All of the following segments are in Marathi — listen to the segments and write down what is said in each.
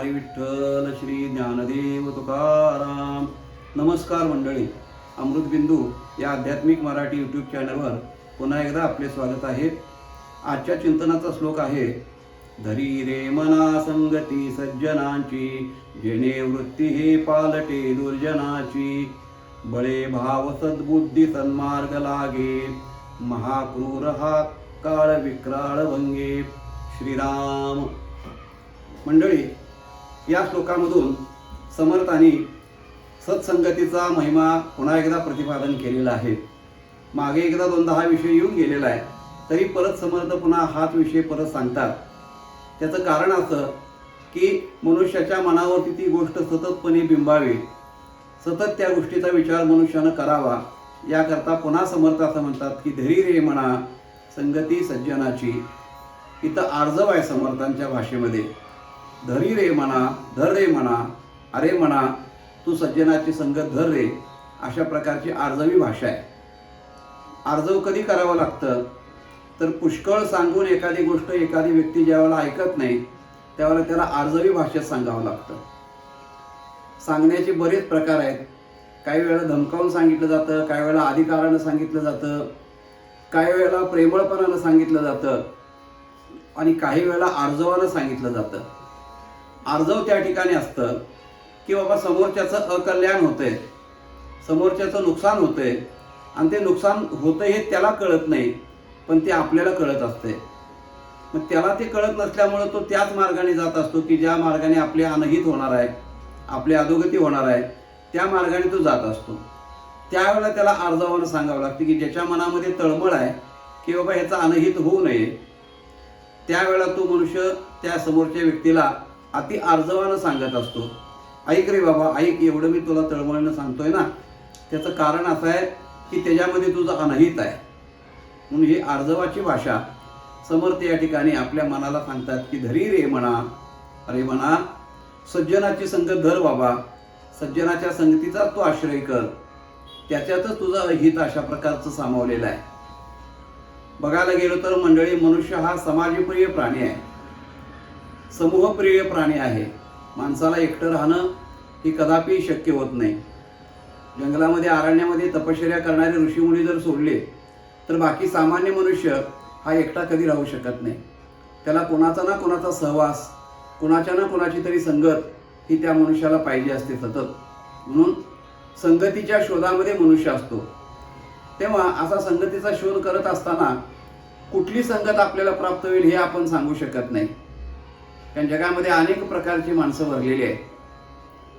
हरी विठ्ठल श्री ज्ञानदेव तुकाराम. नमस्कार मंडळी. अमृतबिंदू या आध्यात्मिक मराठी यूट्यूब चॅनलवर पुन्हा एकदा आपले स्वागत आहे. आजच्या चिंतनाचा श्लोक आहे धरी रे मना संगती सज्जनांची जेणे वृत्ती हे पालटे दुर्जनाची. बळे भाव सद्बुद्धी सन्मार्ग लागे महाक्रूर हा काळ विक्राळ भंगे. श्रीराम. मंडळी या श्लोकामधून समर्थांनी सत्संगतीचा महिमा पुन्हा एकदा प्रतिपादन केलेला आहे. मागे एकदा दोनदा हा विषय येऊन गेलेला आहे तरी परत समर्थ पुन्हा हाच विषय परत सांगतात. त्याचं कारण असं की मनुष्याच्या मनावरती ती गोष्ट सततपणे बिंबावी सतत त्या गोष्टीचा विचार मनुष्यानं करावा याकरता पुन्हा समर्थ असं म्हणतात की धैर्य रे म्हणा संगती सज्जनाची. इथं आर्जव आहे समर्थांच्या भाषेमध्ये. धरी रे म्हणा धर रे म्हणा अरे म्हणा तू सज्जनाची संगत धर रे अशा प्रकारची आर्जवी भाषा आहे. आर्जव कधी करावं लागतं? तर पुष्कळ सांगून एखादी गोष्ट एखादी व्यक्ती ज्यावेळेला ऐकत नाही त्यावेळेला त्याला आर्जवी भाषेत सांगावं लागतं. सांगण्याचे बरेच प्रकार आहेत. काही वेळेला धमकावून सांगितलं जातं काही वेळेला अधिकारानं सांगितलं जातं काही वेळेला प्रेमळपणानं सांगितलं जातं आणि काही वेळेला आर्जवानं सांगितलं जातं. आर्जव त्या ठिकाणी असतं की बाबा समोरच्याचं अकल्याण होतंय समोरच्याचं नुकसान होतंय आणि ते नुकसान होतं हे त्याला कळत नाही पण ते आपल्याला कळत असते मग त्याला ते कळत नसल्यामुळं तो त्याच मार्गाने जात असतो की ज्या मार्गाने आपले अनहित होणार आहे आपली अधोगती होणार आहे त्या मार्गाने तो जात असतो. त्यावेळेला त्याला अर्जावानं सांगावं लागतं की ज्याच्या मनामध्ये तळमळ आहे की बाबा ह्याचा अनहित होऊ नये. त्यावेळेला तो मनुष्य त्या समोरच्या व्यक्तीला अति आर्जवानं सांगत असतो. ऐक रे बाबा ऐक एवढं मी तुला तळमळीनं सांगतोय ना. त्याचं कारण असं आहे की त्याच्यामध्ये तुझं अनहित आहे. म्हणून ही आर्जवाची भाषा समर्थ या ठिकाणी आपल्या मनाला सांगतात की धरी रे म्हणा अरे म्हणा सज्जनाची संगत धर बाबा. सज्जनाच्या संगतीचा तू आश्रय कर. त्याच्यातच तुझं हित अशा प्रकारचं सामावलेलं आहे. बघायला गेलो तर मंडळी मनुष्य हा समाजप्रिय प्राणी आहे. समूहप्रिय प्राणी आहे. माणसाला एकटं राहणं ही कदापि शक्य होत नाही. जंगलामध्ये अरण्यामध्ये तपश्चर्या करणारे ऋषीमुनी जर सोडले तर बाकी सामान्य मनुष्य हा एकटा कधी राहू शकत नाही. त्याला कोणाचा ना कोणाचा सहवास कोणाच्या ना कोणाची तरी संगत ही त्या मनुष्याला पाहिजे असते सतत. म्हणून संगतीच्या शोधामध्ये मनुष्य असतो. तेव्हा असा संगतीचा शोध करत असताना कुठली संगत आपल्याला प्राप्त होईल हे आपण सांगू शकत नाही. कारण जगामध्ये अनेक प्रकारची माणसं भरलेली आहेत.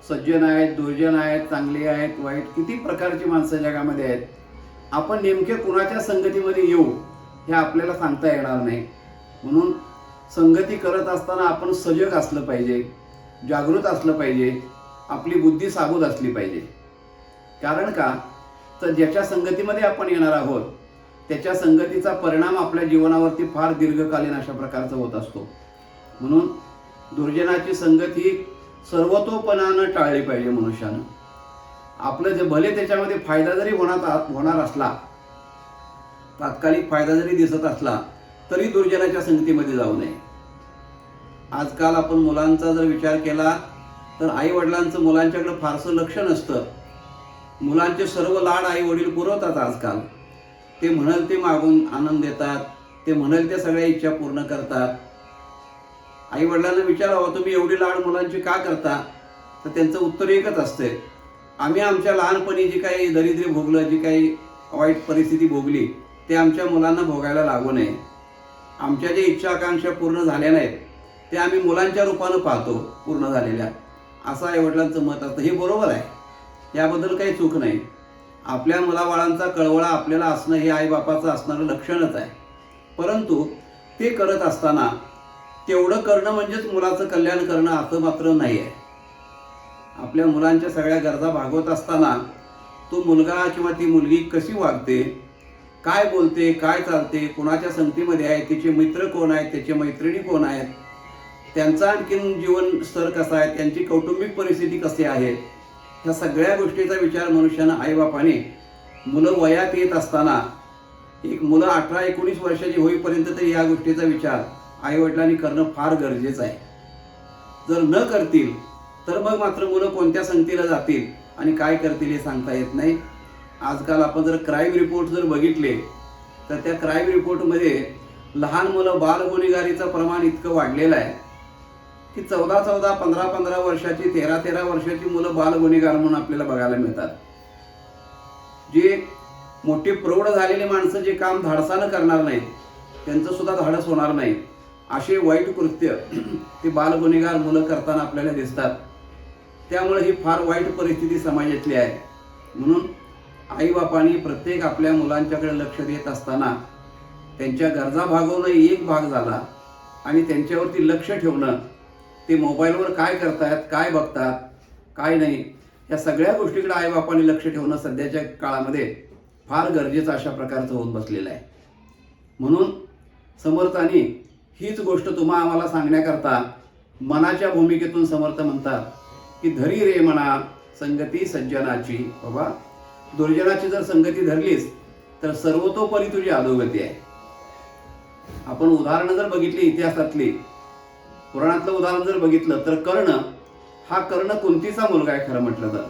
सज्जन आहेत दुर्जन आहेत चांगली आहेत वाईट किती प्रकारची माणसं जगामध्ये आहेत. आपण नेमके कुणाच्या संगतीमध्ये येऊ हे आपल्याला सांगता येणार नाही. म्हणून संगती करत असताना आपण सजग असलं पाहिजे जागृत असलं पाहिजे आपली बुद्धी साबूत असली पाहिजे. कारण का? तर ज्याच्या संगतीमध्ये आपण येणार आहोत त्याच्या संगतीचा परिणाम आपल्या जीवनावरती फार दीर्घकालीन अशा प्रकारचा होत असतो. म्हणून दुर्जनाची संगत ही सर्वतोपणानं टाळली पाहिजे मनुष्यानं. आपलं जे भले त्याच्यामध्ये फायदा जरी होणार होणार असला तात्कालिक फायदा जरी दिसत असला तरी दुर्जनाच्या संगतीमध्ये जाऊ नये. आजकाल आपण मुलांचा जर विचार केला तर आई वडिलांचं मुलांच्याकडे फारसं लक्ष नसतं. मुलांचे सर्व लाड आई वडील पुरवतात आजकाल. ते म्हणाल ते मागून आनंद देतात ते म्हणाल त्या सगळ्या इच्छा पूर्ण करतात. आई वडिलांना विचारावं तुम्ही एवढी लाड मुलांची का करता? तर त्यांचं उत्तर एकच असते. आम्ही आमच्या लहानपणी जी काही दरिद्री भोगलं जी काही वाईट परिस्थिती भोगली ते आमच्या मुलांना भोगायला लागू नये. आमच्या ज्या इच्छा आकांक्षा पूर्ण झाल्या नाहीत ते आम्ही मुलांच्या रूपानं पाहतो पूर्ण झालेल्या. असं आईवडिलांचं मत असतं. हे बरोबर आहे. याबद्दल काही चूक नाही. आपल्या मुलाबाळांचा कळवळा आपल्याला असणं हे आईबापाचं असणारं लक्षणच आहे. परंतु ते करत असताना तेवढं करणं म्हणजेच मुलाचं कल्याण करणं असं मात्र नाही आहे आपल्या मुलांच्या सगळ्या गरजा भागवत असताना तो मुलगा किंवा ती मुलगी कशी वागते काय बोलते काय चालते कोणाच्या संगतीमध्ये आहे तिचे मित्र कोण आहेत त्याचे मैत्रिणी कोण आहेत त्यांचा आणखीन जीवन स्तर कसा आहे त्यांची कौटुंबिक परिस्थिती कशी आहे ह्या सगळ्या गोष्टीचा विचार मनुष्यानं आईबापाने मुलं वयात येत असताना एक मुलं अठरा एकोणीस वर्षाची होईपर्यंत तरी या गोष्टीचा विचार आईवडिलांनी करणं फार गरजेचं आहे. जर न करतील तर मग मात्र मुलं कोणत्या संगतीला जातील आणि काय करतील हे सांगता येत नाही. आजकाल आपण जर क्राईम रिपोर्ट जर बघितले तर त्या क्राईम रिपोर्टमध्ये लहान मुलं बाल गुन्हेगारीचं प्रमाण इतकं वाढलेलं आहे की चौदा चौदा पंधरा पंधरा वर्षाची तेरा तेरा वर्षाची मुलं बाल गुन्हेगार म्हणून आपल्याला बघायला मिळतात. जे मोठी प्रौढ झालेली माणसं जे काम धाडसानं करणार नाहीत त्यांचं सुद्धा धाडस होणार नाही. असे वाईट कृत्य ते बाल गुन्हेगार मुलं करताना आपल्याला दिसतात. त्यामुळे ही फार वाईट परिस्थिती समाजातली आहे. म्हणून आईबापांनी प्रत्येक आपल्या मुलांच्याकडे लक्ष देत असताना त्यांच्या गरजा भागवणं एक भाग झाला आणि त्यांच्यावरती लक्ष ठेवणं ते मोबाईलवर काय करतायत काय बघतात काय नाही या सगळ्या गोष्टीकडे आईबापांनी लक्ष ठेवणं सध्याच्या काळामध्ये फार गरजेचं अशा प्रकारचं होऊन बसलेलं आहे. म्हणून समर्थांनी हीच गोष्ट तुम्हा आम्हाला सांगण्याकरता मनाच्या भूमिकेतून समर्थ म्हणतात की धरी रे म्हणा संगती सज्जनाची. बाबा दुर्जनाची जर संगती धरलीस तर सर्वतोपरी तुझी अधोगती आहे. आपण उदाहरणं जर बघितली इतिहासातली पुराणातलं उदाहरण जर बघितलं तर कर्ण हा कर्ण कुंतीचा मुलगा आहे खरं म्हटलं तर.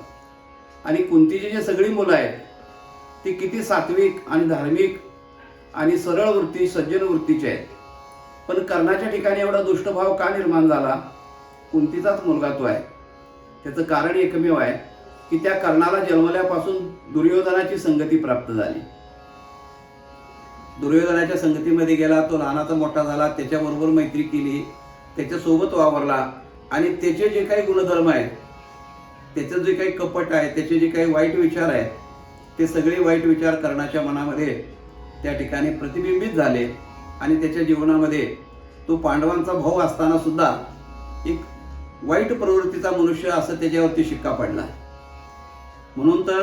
आणि कुंतीची जी सगळी मुलं आहेत ती किती सात्विक आणि धार्मिक आणि सरळ वृत्ती सज्जन वृत्तीची आहेत. पण कर्णाच्या ठिकाणी एवढा दुष्टभाव का निर्माण झाला? कुंतीचाच मुलगा तो आहे. त्याचं कारण एकमेव आहे की त्या कर्णाला जन्मल्यापासून दुर्योधनाची संगती प्राप्त झाली. दुर्योधनाच्या संगतीमध्ये गेला तो लहानाचा मोठा झाला त्याच्याबरोबर मैत्री केली त्याच्यासोबत वावरला आणि त्याचे जे काही गुणधर्म आहेत त्याचं जे काही कपट आहे त्याचे जे काही वाईट विचार आहेत ते सगळे वाईट विचार कर्णाच्या मनामध्ये त्या ठिकाणी प्रतिबिंबित झाले. आणि त्याच्या जीवनामध्ये तो पांडवांचा भाऊ असताना सुद्धा एक वाईट प्रवृत्तीचा मनुष्य असं त्याच्यावरती शिक्का पडला. म्हणून तर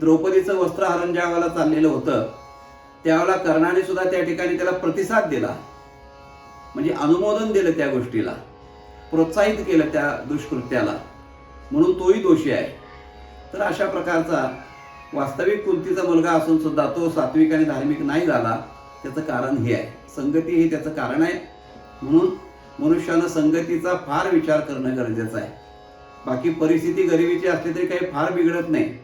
द्रौपदीचं वस्त्रहरण ज्या वेळेला चाललेलं होतं. त्यावेळेला कर्णाने सुद्धा त्या ठिकाणी त्याला प्रतिसाद दिला. म्हणजे अनुमोदन दिलं त्या गोष्टीला. प्रोत्साहित केलं त्या दुष्कृत्याला. म्हणून तोही दोषी आहे. तर अशा प्रकारचा वास्तविक कुंतीचा मुलगा असून सुद्धा तो सात्विक आणि धार्मिक नाही झाला. त्याचं कारण हे आहे. संगती हे त्याचं कारण आहे. म्हणून मनुष्यानं संगतीचा फार विचार करणं गरजेचं आहे. बाकी परिस्थिती गरिबीची असली तरी काही फार बिघडत नाही.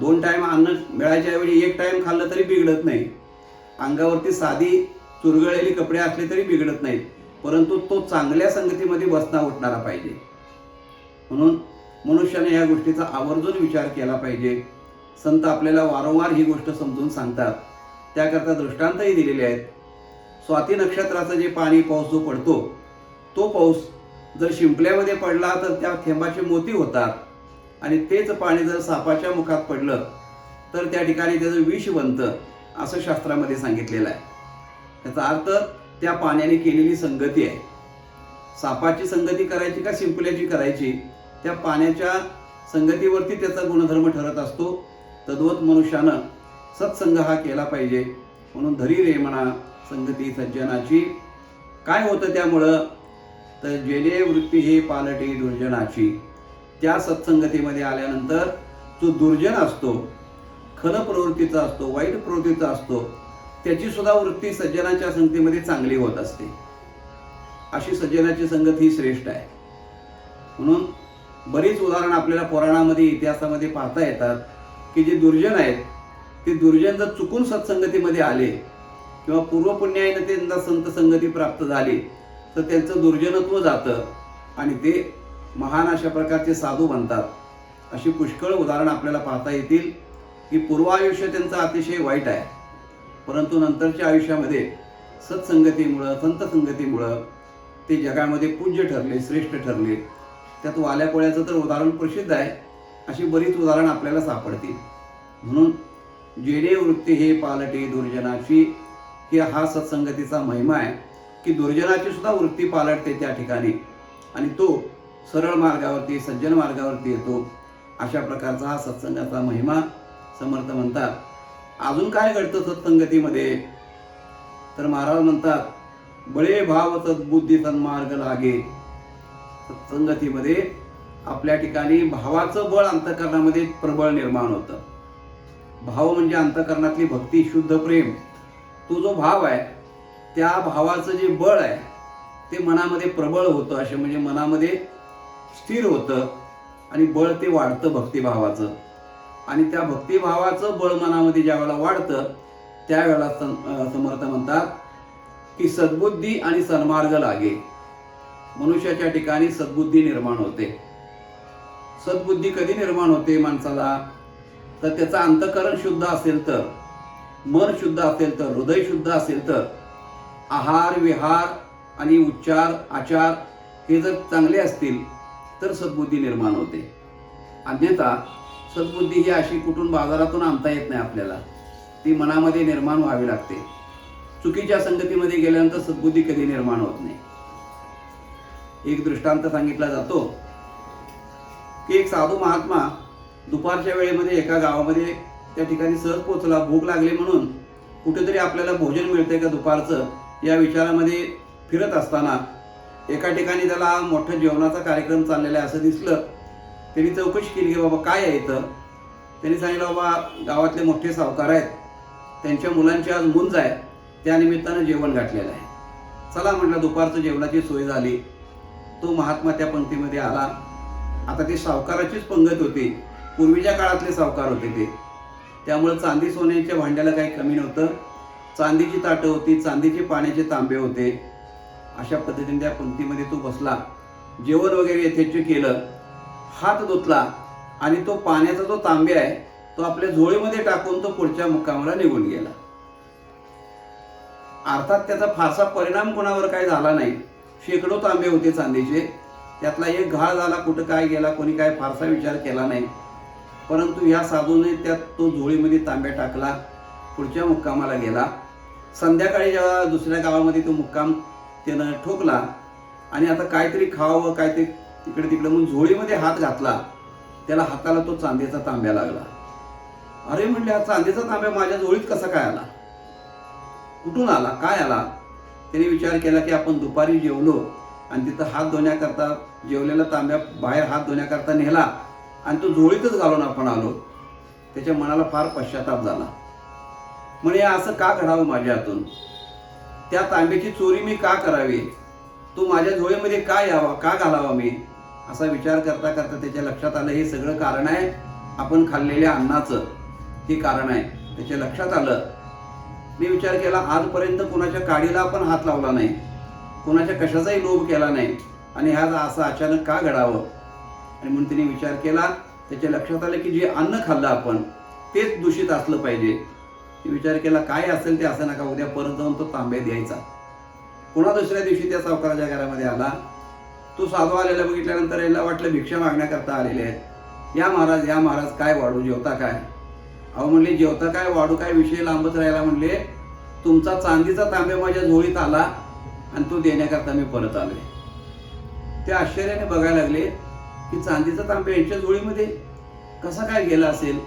दोन टाईम अन्न मिळायच्या ऐवजी एक टाइम खाल्लं तरी बिघडत नाही. अंगावरती साधी चुरगळलेली कपडे असले तरी बिघडत नाहीत. परंतु तो चांगल्या संगतीमध्ये बसना उठणारा पाहिजे. म्हणून मनुष्याने या गोष्टीचा आवर्जून विचार केला पाहिजे. संत आपल्याला वारंवार ही गोष्ट समजून सांगतात. त्याकरता दृष्टांतही दिलेले आहेत. स्वाती नक्षत्राचं जे पाणी पाऊस जो पडतो तो पाऊस जर शिंपल्यामध्ये पडला तर त्या थेंबाचे मोती होतात. आणि तेच पाणी जर सापाच्या मुखात पडलं तर त्या ठिकाणी त्याचं विष बनतं असं शास्त्रामध्ये सांगितलेलं आहे. त्याचा अर्थ त्या पाण्याने केलेली संगती आहे. सापाची संगती करायची का शिंपल्याची करायची? त्या पाण्याच्या संगतीवरती त्याचा गुणधर्म ठरत असतो. तद्वत मनुष्यानं सत्संग हा केला पाहिजे. म्हणून धरी रे म्हणा संगती सज्जनाची. काय होतं त्यामुळं? तर जेने वृत्ती ही पालटी दुर्जनाची. त्या सत्संगतीमध्ये आल्यानंतर जो दुर्जन असतो खल प्रवृत्तीचा असतो वाईट प्रवृत्तीचा असतो त्याची सुद्धा वृत्ती सज्जनाच्या संगतीमध्ये चांगली होत असते. अशी सज्जनाची संगत ही श्रेष्ठ आहे. म्हणून बरीच उदाहरणं आपल्याला पुराणामध्ये इतिहासामध्ये पाहता येतात की जे दुर्जन आहेत ते दुर्जन जर चुकून सत्संगतीमध्ये आले किंवा पूर्वपुण्यायनं त्यांना संत संगती प्राप्त झाली तर त्यांचं दुर्जनत्व जातं आणि ते महान अशा प्रकारचे साधू बनतात. अशी पुष्कळ उदाहरणं आपल्याला पाहता येतील. की पूर्वायुष्य त्यांचं अतिशय वाईट आहे. परंतु नंतरच्या आयुष्यामध्ये सत्संगतीमुळं संतसंगतीमुळं ते जगामध्ये पूज्य ठरले श्रेष्ठ ठरले. त्यात वाल्या कोळ्याचं तर उदाहरण प्रसिद्ध आहे. अशी बरीच उदाहरणं आपल्याला सापडतील. म्हणून जेणे वृत्ती हे पालटे दुर्जनाची. हे हा सत्संगतीचा महिमा आहे की दुर्जनाची सुद्धा वृत्ती पालटते त्या ठिकाणी. आणि तो सरळ मार्गावरती सज्जन मार्गावरती येतो. अशा प्रकारचा हा सत्संगाचा महिमा समर्थ म्हणतात. अजून काय घडतं सत्संगतीमध्ये? तर महाराज म्हणतात बळे भाव सद्बुद्धी सन्मार्ग लागे. सत्संगतीमध्ये आपल्या ठिकाणी भावाचं बळ अंतकरणामध्ये प्रबळ निर्माण होतं. भाव म्हणजे अंतकरणातली भक्ती शुद्ध प्रेम. तो जो भाव आहे त्या भावाचं जे बळ आहे ते मनामध्ये प्रबळ होतं असे म्हणजे मनामध्ये स्थिर होतं आणि बळ ते वाढतं भक्तिभावाचं. आणि त्या भक्तिभावाचं बळ मनामध्ये ज्या वेळेला वाढतं त्यावेळेला समर्थ म्हणतात की सद्बुद्धी आणि सन्मार्ग लागे. मनुष्याच्या ठिकाणी सद्बुद्धी निर्माण होते. सद्बुद्धी कधी निर्माण होते माणसाला? तर त्याचं अंतकरण शुद्ध असेल तर मन शुद्ध असेल तर हृदय शुद्ध असेल तर आहार विहार आणि उच्चार आचार हे जर चांगले असतील तर सद्बुद्धी निर्माण होते. अन्यथा सद्बुद्धी ही अशी कुठून बाजारातून आणता येत नाही आपल्याला. ती मनामध्ये निर्माण व्हावी लागते. चुकीच्या संगतीमध्ये गेल्यानंतर सद्बुद्धी कधी निर्माण होत नाही. एक दृष्टांत सांगितला जातो की एक साधू महात्मा दुपारच्या वेळेमध्ये एका गावामध्ये त्या ठिकाणी सहज पोचला भूक लागली म्हणून कुठेतरी आपल्याला भोजन मिळते का दुपारचं या विचारामध्ये फिरत असताना एका ठिकाणी त्याला मोठं जेवणाचा कार्यक्रम चाललेला आहे असं दिसलं. त्यांनी चौकशी केली की बाबा काय आहे इथं? त्यांनी सांगितलं बाबा गावातले मोठे सावकार आहेत. त्यांच्या मुलांची आज मुंज आहे. त्या निमित्तानं जेवण गाठलेलं आहे. चला म्हटलं दुपारचं जेवणाची सोय झाली. तो महात्मा त्या पंक्तीमध्ये आला. आता ती सावकाराचीच पंगत होती. पूर्वीच्या काळातले सावकार होते ते. त्यामुळे चांदी सोन्याच्या भांड्याला काही कमी नव्हतं. चांदीची ताटं होती चांदीचे पाण्याचे तांबे होते. अशा पद्धतीने त्या पंक्तीमध्ये तो बसला. जेवण वगैरे यथेच्छ केलं. हात धुतला आणि तो पाण्याचा जो तांबे आहे तो आपल्या झोळीमध्ये टाकून तो पुढच्या मुक्कामाला निघून गेला. अर्थात त्याचा फारसा परिणाम कोणावर काय झाला नाही. शेकडो तांबे होते चांदीचे. त्यातला एक घाळ झाला कुठं काय गेला कोणी काय फारसा विचार केला नाही. परंतु ह्या साधूने त्यात तो झोळीमध्ये तांब्या टाकला पुढच्या मुक्कामाला गेला. संध्याकाळी जेव्हा दुसऱ्या गावामध्ये तो मुक्काम त्यानं ठोकला आणि आता काहीतरी खावं काहीतरी तिकडे तिकडे म्हणून झोळीमध्ये हात घातला त्याला हाताला तो चांदीचा तांब्या लागला. अरे म्हणले हा चांदीचा तांब्या माझ्या झोळीत कसा काय आला? कुठून आला? काय आला? त्याने विचार केला की आपण दुपारी जेवलो आणि तिथं हात धुण्याकरता जेवलेला तांब्या बाहेर हात धुण्याकरता नेला. आणि तो झोळीतच घालून आपण आलो त्याच्या मनाला फार पश्चाताप झाला. म्हणे असं का घडावं माझ्या हातून? त्या तांब्याची चोरी मी का करावी? तो माझ्या झोळीमध्ये का यावा का घालावा मी? असा विचार करता करता त्याच्या लक्षात आलं हे सगळं कारण आहे आपण खाल्लेल्या अन्नाचं. हे कारण आहे. त्याच्या लक्षात आलं. मी विचार केला आजपर्यंत कोणाच्या काडीला आपण हात लावला नाही. कोणाच्या कशाचाही लोभ केला नाही. आणि ह्या असं अचानक का घडावं? आणि म्हणून तिने विचार केला त्याच्या लक्षात आलं की जे अन्न खाल्लं आपण तेच दूषित असलं पाहिजे. विचार केला काय असेल ते असं नका उद्या परत जाऊन तो तांबे द्यायचा. पुन्हा दुसऱ्या दिवशी त्या सावकाराच्या घरामध्ये आला. तो साधू आलेला बघितल्यानंतर याला वाटलं भिक्षा मागण्याकरता आलेले आहेत. या महाराज या महाराज काय वाढू जेवता काय? अहो म्हणले जेवता काय वाढू काय विषय लांबच राहिला म्हणले. तुमचा चांदीचा तांबे माझ्या झोळीत आला आणि तो देण्याकरता मी परत आलोय. ते आश्चर्याने बघायला लागले की चांदीचा तांब्या यांच्या झोळीमध्ये कसा काय गेला असेल?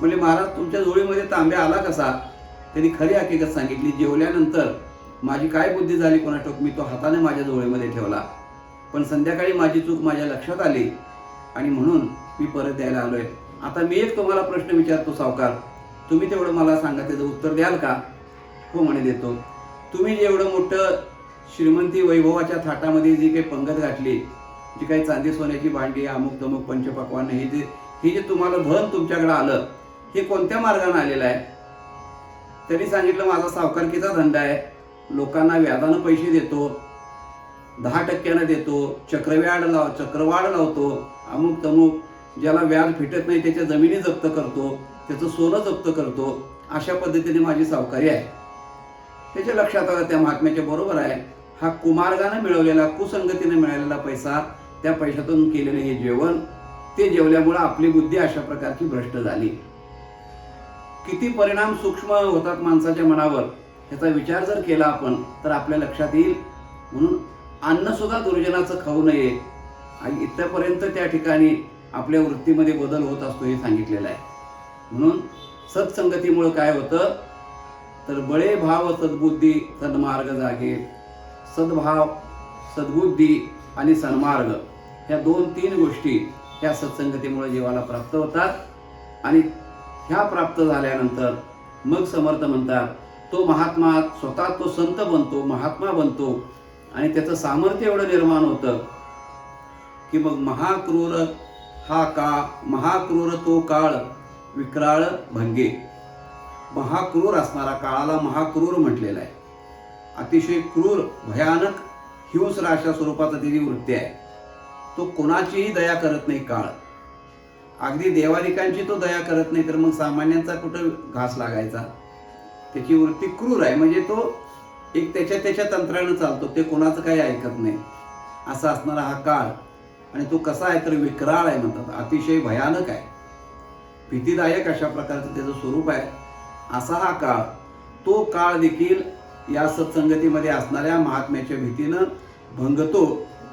म्हणजे महाराज तुमच्या झोळीमध्ये तांब्या आला कसा? त्यांनी खरी हकीकत सांगितली. जेवल्यानंतर माझी काय बुद्धी झाली कोणा ठोक मी तो हाताने माझ्या झोळीमध्ये ठेवला. पण संध्याकाळी माझी चूक माझ्या लक्षात आली आणि म्हणून मी परत द्यायला आलोय. आता मी एक तुम्हाला प्रश्न विचारतो सावकार. तुम्ही तेवढं मला सांगा त्याचं उत्तर द्याल का? हो म्हणे देतो. तुम्ही जे एवढं मोठं श्रीमंती वैभवाच्या थाटामध्ये जी काही पंगत घातली जी काही चांदी सोन्याची भांडी अमुक तमुक पंचपक्वान हे जे हे जे तुम्हाला धन तुमच्याकडे आलं हे कोणत्या मार्गाने आलेलं आहे? त्यांनी सांगितलं माझा सावकारकीचा धंदा आहे. लोकांना व्याजानं पैसे देतो दहा टक्क्यानं देतो चक्रव्याड लाव चक्रवाढ लावतो अमुक तमुक ज्याला व्याज फिटत नाही त्याच्या जमिनी जप्त करतो त्याचं सोनं जप्त करतो. अशा पद्धतीने माझी सावकारी आहे. त्याच्या लक्षात आलं त्या महात्म्याच्या बरोबर आहे. हा कुमार्गानं मिळवलेला कुसंगतीने मिळालेला पैसा त्या पैशातून केलेलं हे जेवण ते जेवल्यामुळं आपली बुद्धी अशा प्रकारची भ्रष्ट झाली. किती परिणाम सूक्ष्म होतात माणसाच्या मनावर ह्याचा विचार जर केला आपण तर आपल्या लक्षात येईल. म्हणून अन्न सुद्धा दुर्जनाचं खाऊ नये. आणि इथपर्यंत त्या ठिकाणी आपल्या वृत्तीमध्ये बदल होत असतो हे सांगितलेलं आहे. म्हणून सत्संगतीमुळं काय होतं? तर बळे भाव सद्बुद्धी सद्मार्ग जागे. सद्भाव सद्बुद्धी आणि सन्मार्ग ह्या दोन तीन गोष्टी ह्या सत्संगतीमुळे जीवाला प्राप्त होतात. आणि ह्या प्राप्त झाल्यानंतर मग समर्थ म्हणतात तो महात्मा स्वतः तो संत बनतो महात्मा बनतो. आणि त्याचं सामर्थ्य एवढं निर्माण होतं की मग महाक्रूर हा का महाक्रूर तो काळ विक्राळ भंगे. महाक्रूर असणारा काळाला महाक्रूर म्हटलेला आहे. अतिशय क्रूर भयानक हिंस्र अशा स्वरूपाचा तिची वृत्ती आहे. तो कोणाचीही दया करत नाही काळ. अगदी देवालिकांची तो दया करत नाही तर मग सामान्यांचा कुठं घास लागायचा? त्याची वृत्ती क्रूर आहे. म्हणजे तो एक त्याच्या त्याच्या तंत्रानं चालतो ते कोणाचं काही ऐकत नाही. असा असणारा हा काळ. आणि तो कसा आहे तर विकराळ आहे म्हणतात. अतिशय भयानक आहे. भीतीदायक अशा प्रकारचं त्याचं स्वरूप आहे. असा हा काळ. तो काळ देखील या सत्संगतीमध्ये असणाऱ्या महात्म्याच्या भीतीनं भंगतो.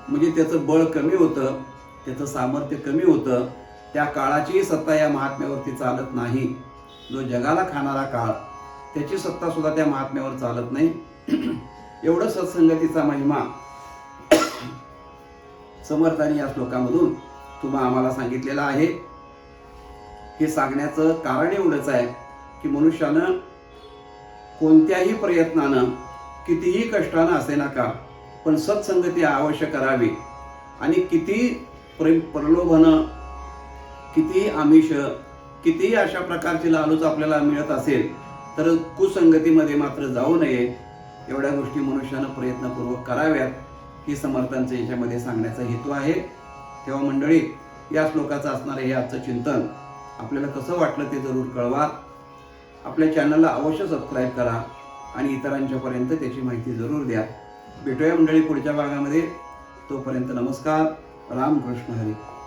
म्हणजे त्याचं बळ कमी होतं त्याचं सामर्थ्य कमी होतं. त्या काळाचीही सत्ता या महात्म्यावरती चालत नाही. जो जगाला खाणारा काळ त्याची सत्ता सुद्धा त्या महात्म्यावर चालत नाही. एवढं सत्संगतीचा महिमा समर्थाने या श्लोकामधून तुम्हा आम्हाला सांगितलेला आहे. हे सांगण्याचं कारण एवढंच आहे की मनुष्यानं कोणत्याही प्रयत्नानं कितीही कष्टानं असे नका पण सत्संगती अवश्य करावी. आणि किती प्रेम प्रलोभनं कितीही आमिष कितीही अशा प्रकारची लालूच आपल्याला मिळत असेल तर कुसंगतीमध्ये मात्र जाऊ नये. एवढ्या गोष्टी मनुष्यानं प्रयत्नपूर्वक कराव्यात ही समर्थांचं याच्यामध्ये सांगण्याचा हेतू आहे. तेव्हा मंडळी या श्लोकाचं असणारं हे आजचं चिंतन आपल्याला कसं वाटलं ते जरूर कळवा. आपल्या चॅनलला अवश्य सबस्क्राईब करा आणि इतरांच्यापर्यंत त्याची माहिती जरूर द्या. भेटूया मंडळी पुढच्या भागामध्ये. तोपर्यंत नमस्कार. रामकृष्ण हरी.